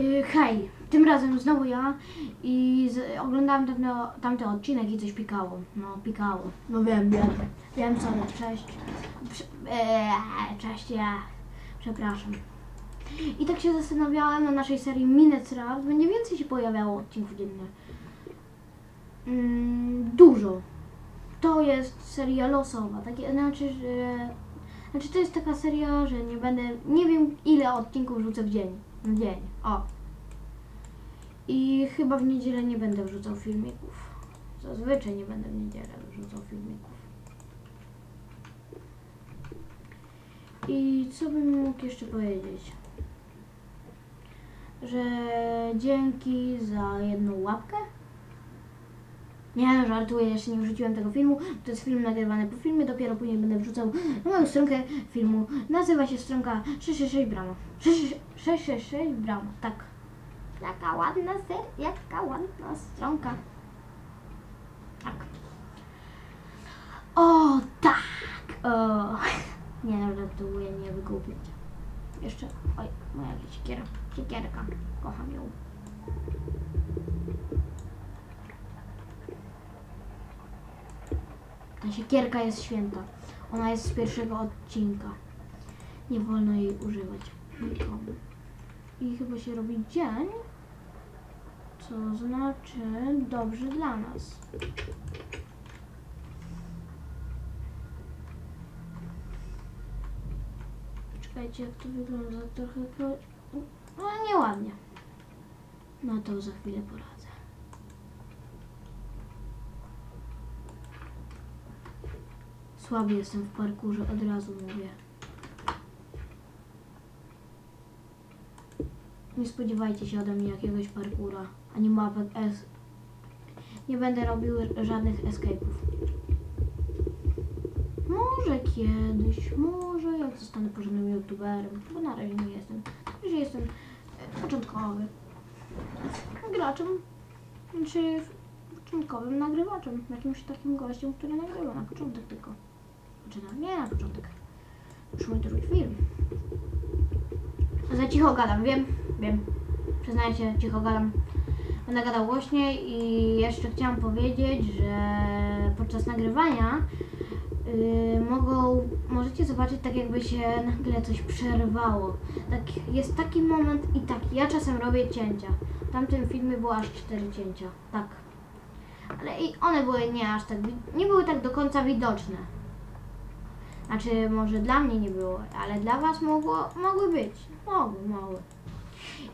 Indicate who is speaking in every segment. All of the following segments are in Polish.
Speaker 1: Yy, hej, tym razem znowu ja i z, oglądałem tamten, tamten odcinek i coś pikało. No, pikało. No wiem, wiem. Wiem, sorry, cześć. Prze, eee, cześć, ja. Przepraszam. I tak się zastanawiałem na naszej serii Minutes Rap. Będzie więcej się pojawiało odcinków dziennych. Mm, dużo. To jest seria losowa. Takie, znaczy, że... Znaczy to jest taka seria, że nie będę... Nie wiem ile odcinków rzucę w dzień. W dzień. O. I chyba w niedzielę nie będę wrzucał filmików. Zazwyczaj nie będę w niedzielę wrzucał filmików. I co bym mógł jeszcze powiedzieć? Że dzięki za jedną łapkę. Nie, no, żartuję, jeszcze nie wrzuciłem tego filmu. To jest film nagrywany po filmie, dopiero później będę wrzucał moją stronkę filmu. Nazywa się stronka 666 Brama. 666 Brama, tak. Jaka ładna ser, jaka ładna stronka. Tak. O, tak. O. Nie no, żartuję, nie wygłupiać. Jeszcze, oj, moja siekiera, siekierka. Kocham ją. Ta siekierka jest święta. Ona jest z pierwszego odcinka. Nie wolno jej używać nikomu. I chyba się robi dzień, co znaczy dobrze dla nas. Czekajcie, jak to wygląda trochę. No nieładnie. No to za chwilę poradzę. Słaby jestem w parkurze, od razu mówię. Nie spodziewajcie się ode mnie jakiegoś parkura, ani mapek S. Nie będę robił żadnych escape'ów. Może kiedyś, może jak zostanę porządnym youtuberem, bo na razie nie jestem. Razie jestem e, początkowy. Graczem, czy początkowym nagrywaczem, jakimś takim gościem, który nagrywa na początek tylko. Znaczy, no, nie na początek. Już mój drugi film. Za cicho gadam, wiem, wiem. Przyznaję się, cicho gadam. Będę gadał głośniej i jeszcze chciałam powiedzieć, że podczas nagrywania yy, mogą, możecie zobaczyć tak jakby się nagle coś przerwało. Tak, jest taki moment i taki. Ja czasem robię cięcia. W tamtym filmie było aż cztery cięcia. Tak. Ale i one były nie aż tak, nie były tak do końca widoczne. Znaczy, może dla mnie nie było, ale dla Was mogło, mogły być. Mogły, mogły.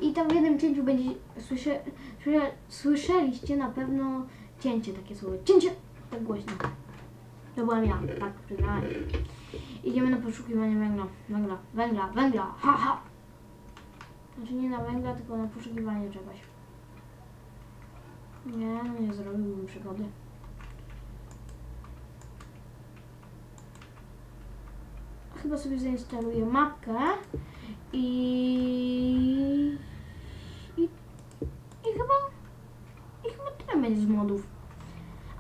Speaker 1: I tam w jednym cięciu będzie, słysze, słysze, słyszeliście na pewno cięcie, takie słowo. Cięcie! Tak głośno. To byłem ja, tak, przyznaję. Idziemy na poszukiwanie węgla, węgla, węgla, węgla, ha, ha! Znaczy nie na węgla, tylko na poszukiwanie czegoś. Nie, no nie zrobiłbym przygody. Chyba sobie zainstaluję mapkę i... i... i chyba... i chyba tyle będzie z modów.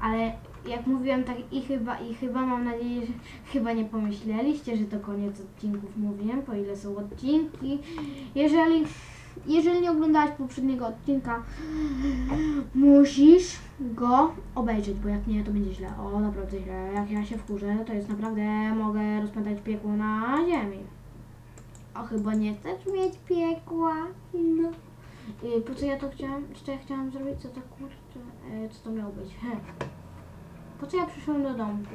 Speaker 1: Ale jak mówiłem tak i chyba, i chyba mam nadzieję, że chyba nie pomyśleliście, że to koniec odcinków mówiłem, po ile są odcinki. Jeżeli, jeżeli nie oglądałeś poprzedniego odcinka, musisz go obejrzeć, bo jak nie, to będzie źle. O, naprawdę źle. Jak ja się wkurzę, to jest naprawdę, mogę rozpętać piekło na ziemi. A chyba nie chcesz mieć piekła? No. I po co ja to chciałam, co ja chciałam zrobić, co to kurczę, e, co to miało być? He. Po co ja przyszłam do domku?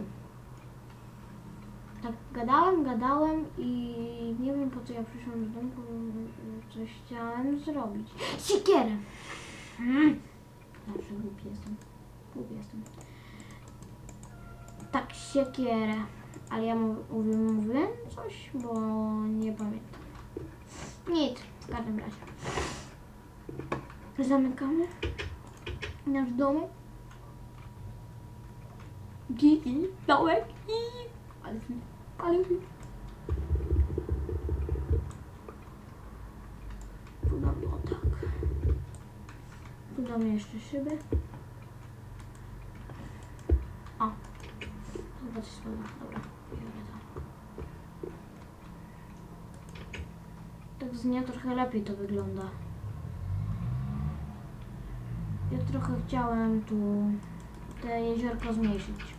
Speaker 1: Tak gadałem, gadałem i co ja przyszłam do domku, coś chciałem zrobić. Siekierę! Mm. Zawsze głupi jestem. Głupi jestem. Tak, siekierę. Ale ja mów- mówię, mówiłem coś, bo nie pamiętam. Nic, w każdym razie. Zamykamy nasz domek. I, i dołek i... Ale, ale... Podamy o tak. Podamy jeszcze szyby. O. Chyba coś spada. Dobra. Tak z dnia trochę lepiej to wygląda. ja trochę chciałem tu te jeziorko zmniejszyć.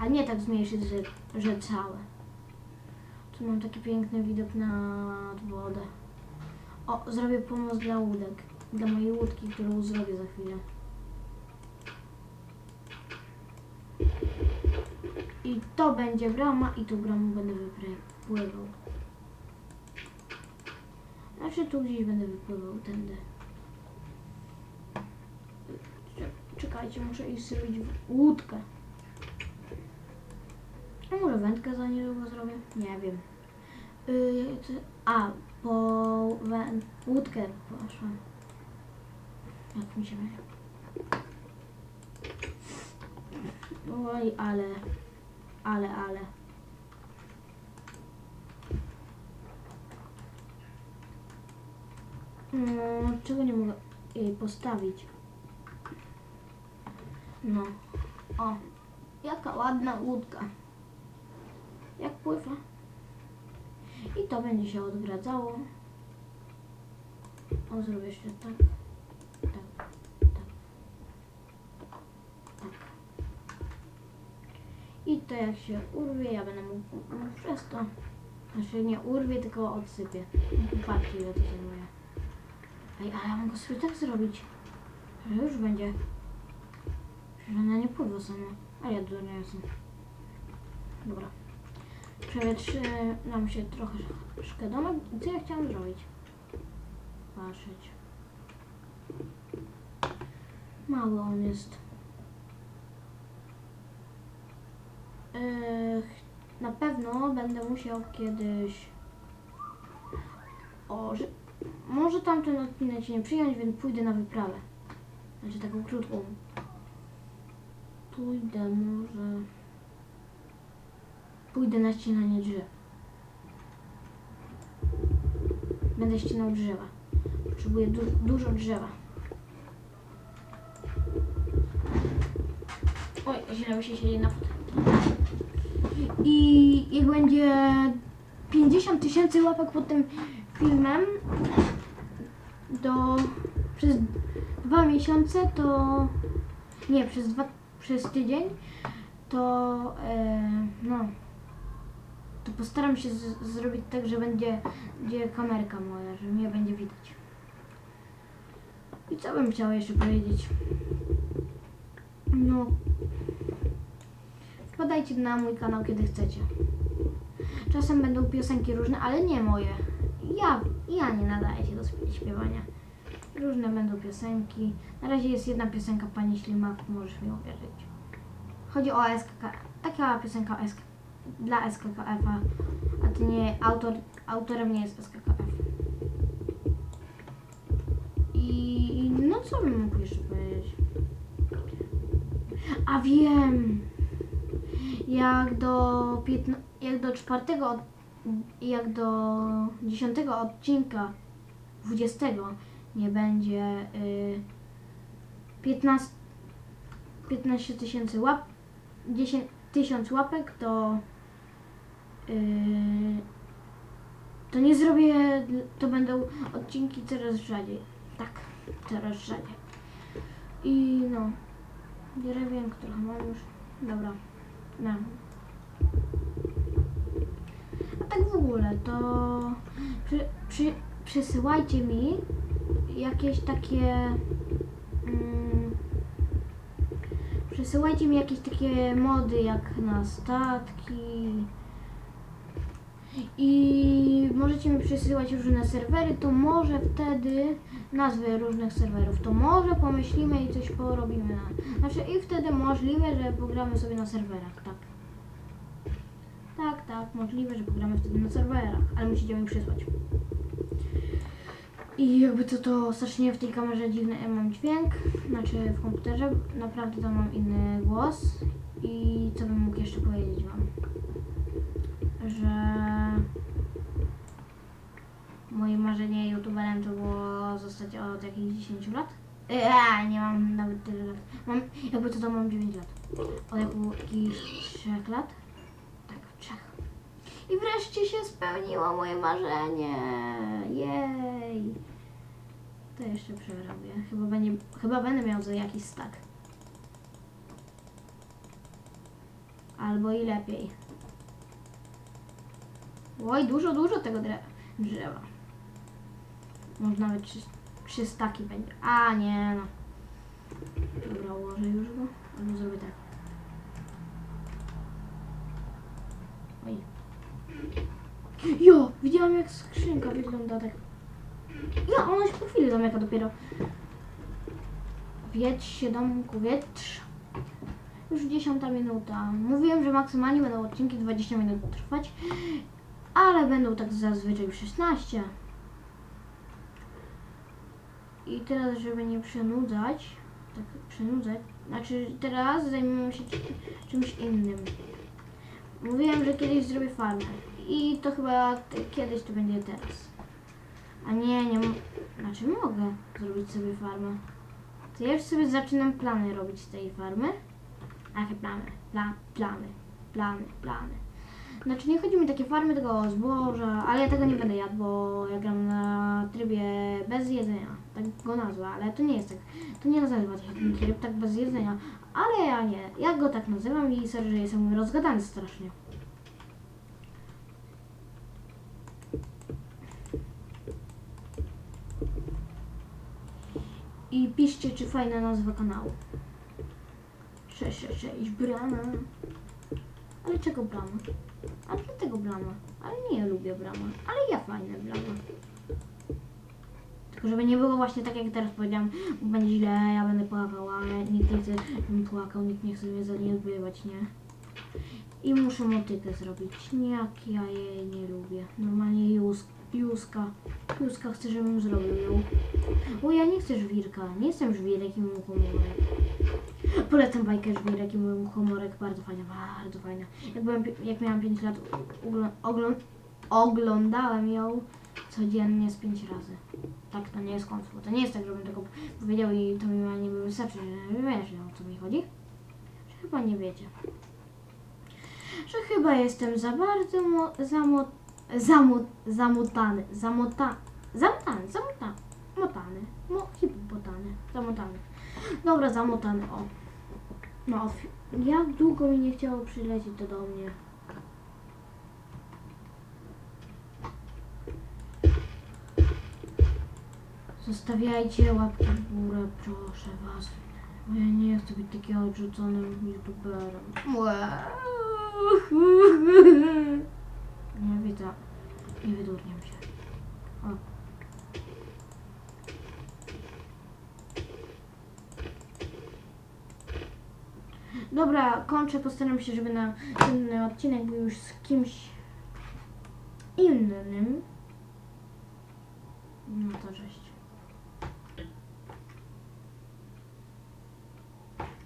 Speaker 1: A nie tak zmniejszyć, że, że całe. Tu mam taki piękny widok nad wodę. O, zrobię pomoc dla łódek. Dla mojej łódki, którą zrobię za chwilę. I to będzie brama i tu bramą będę wypływał. Znaczy tu gdzieś będę wypływał tędy. Cze- Czekajcie, muszę iść zrobić łódkę. A może wędkę za niedługo zrobię? Nie wiem. Yy, a, po wę- łódkę poszłam. Jak mi się myli. Oj, ale, ale, ale. No, czego nie mogę jej postawić? No. O, jaka ładna łódka. I to będzie się odgradzało. O, zrobię jeszcze tak. Tak. Tak. Tak. I to jak się urwie, ja będę mógł przez to. Znaczy nie urwie, tylko odsypię. Patrzcie ile to zajmuje. Ej, ale ja mogę sobie tak zrobić, że już będzie. Że ona nie pływa sama. A ja durnia jestem. Dobra. Przewietrzy nam się trochę szkodomek. Co ja chciałam zrobić? Patrzeć. Mały on jest. Na pewno będę musiał kiedyś. O, że może tamten odcinek się nie przyjąć, więc pójdę na wyprawę. Znaczy taką krótką. Pójdę może... Pójdę na ścinanie drzew. Będę ścinał drzewa. Potrzebuję du dużo drzewa. Oj, źle się siedzi na fotelu. I jak będzie 50 tysięcy łapek pod tym filmem do przez dwa miesiące to nie przez dwa przez tydzień to e, no to postaram się zrobić tak, że będzie, będzie kamerka moja, że mnie będzie widać. I co bym chciała jeszcze powiedzieć? No wpadajcie na mój kanał kiedy chcecie. Czasem będą piosenki różne, ale nie moje. Ja, ja nie nadaję się do śpie- śpiewania. Różne będą piosenki. Na razie jest jedna piosenka Pani Ślimak, możesz mi uwierzyć. Chodzi o SKK. Taka piosenka SK, dla SKKF-a, a to nie autor, autorem nie jest SKKF. I no co bym mógł jeszcze powiedzieć? A wiem! Jak do 15, jak do czwartego, jak do dziesiątego odcinka, 20 nie będzie y, 15 15 tysięcy łap, 10 tysiąc łapek, to to nie zrobię, to będą odcinki coraz rzadziej. Tak, coraz rzadziej. I no, drewien, które mam już. Dobra, no. A tak w ogóle, to przy, przy, przysyłajcie mi jakieś takie. Mm, przysyłajcie mi jakieś takie mody jak na statki. I możecie mi przysyłać różne serwery, to może wtedy nazwy różnych serwerów, to może pomyślimy i coś porobimy. Na, znaczy i wtedy możliwe, że pogramy sobie na serwerach, tak. Tak, tak, możliwe, że pogramy wtedy na serwerach, ale musicie mi przysłać. I jakby to, to strasznie w tej kamerze dziwny mam dźwięk, znaczy w komputerze, naprawdę to mam inny głos. I co bym mógł jeszcze powiedzieć wam? Że moje marzenie youtuberem to było zostać od jakichś 10 lat. Eee, nie mam nawet tyle lat. Mam, jakby to, to mam 9 lat. Od jakichś 3 lat? Tak, 3. I wreszcie się spełniło moje marzenie. Jej. To jeszcze przerobię. Chyba, będzie, chyba będę miał za jakiś stak. Albo i lepiej. Oj, dużo, dużo tego drzewa. Może nawet trzy, trzy staki będzie. A, nie no. Dobra, ułożę już go. Albo zrobię tak. Oj. Jo, widziałam jak skrzynka wygląda tak. Ja, ona się po chwili zamyka dopiero. Wiedź się domku, wietrz. Już dziesiąta minuta. Mówiłem, że maksymalnie będą odcinki 20 minut trwać, ale będą tak zazwyczaj 16. I teraz, żeby nie przenudzać, tak przenudzać, znaczy teraz zajmiemy się czy- czymś innym. Mówiłem, że kiedyś zrobię farmę i to chyba kiedyś to będzie teraz. A nie, nie, znaczy mogę zrobić sobie farmę. To ja już sobie zaczynam plany robić z tej farmy. Jakie plany? Pla, plany, plany, plany. Znaczy nie chodzi mi o takie farmy tego o zboża, ale ja tego nie będę jadł, bo ja gram na trybie bez jedzenia. Tak go nazwę, ale to nie jest tak. To nie nazywa się tryb tak bez jedzenia. Ale ja nie. Ja go tak nazywam i sorry, że jestem rozgadany strasznie. I piszcie, czy fajna nazwa kanału. 666 Brama. Ale czego Brama? A dlatego Brama. Ale nie lubię Brama. Ale ja fajne Brama. Tylko żeby nie było właśnie tak jak teraz powiedziałam, będzie źle, ja będę płakał, ale nikt nie chce, żebym płakał, nikt nie chce mnie zaniedbywać, nie? I muszę motykę zrobić. Nie, jak ja jej nie lubię. Normalnie Jus, Juska. Juska chce, żebym zrobił ją. Bo ja nie chcę żwirka. Nie jestem żwirek i mam humorek. Polecam bajkę żwirek i mój humorek. Bardzo fajna, bardzo fajna. Jak, byłem, jak miałam 5 lat, oglądałem ją codziennie z 5 razy. Tak, to nie jest kłamstwo. To nie jest tak, żebym tego powiedział i to mi nie wystarczy, że wiesz, o co mi chodzi. Że chyba nie wiecie. Że chyba jestem za bardzo mo- zamo- zamo- zamotany. Zamota- zamotany, zamotany. Motany. Mo- hipopotany. Zamotany. Dobra, zamotany, o. No, jak długo mi nie chciało przylecieć to do mnie? Zostawiajcie łapki w górę, proszę was. Bo ja nie chcę być takim odrzuconym youtuberem. Nie wydurniam się. O. Dobra, kończę. Postaram się, żeby na ten odcinek był już z kimś innym. No to cześć.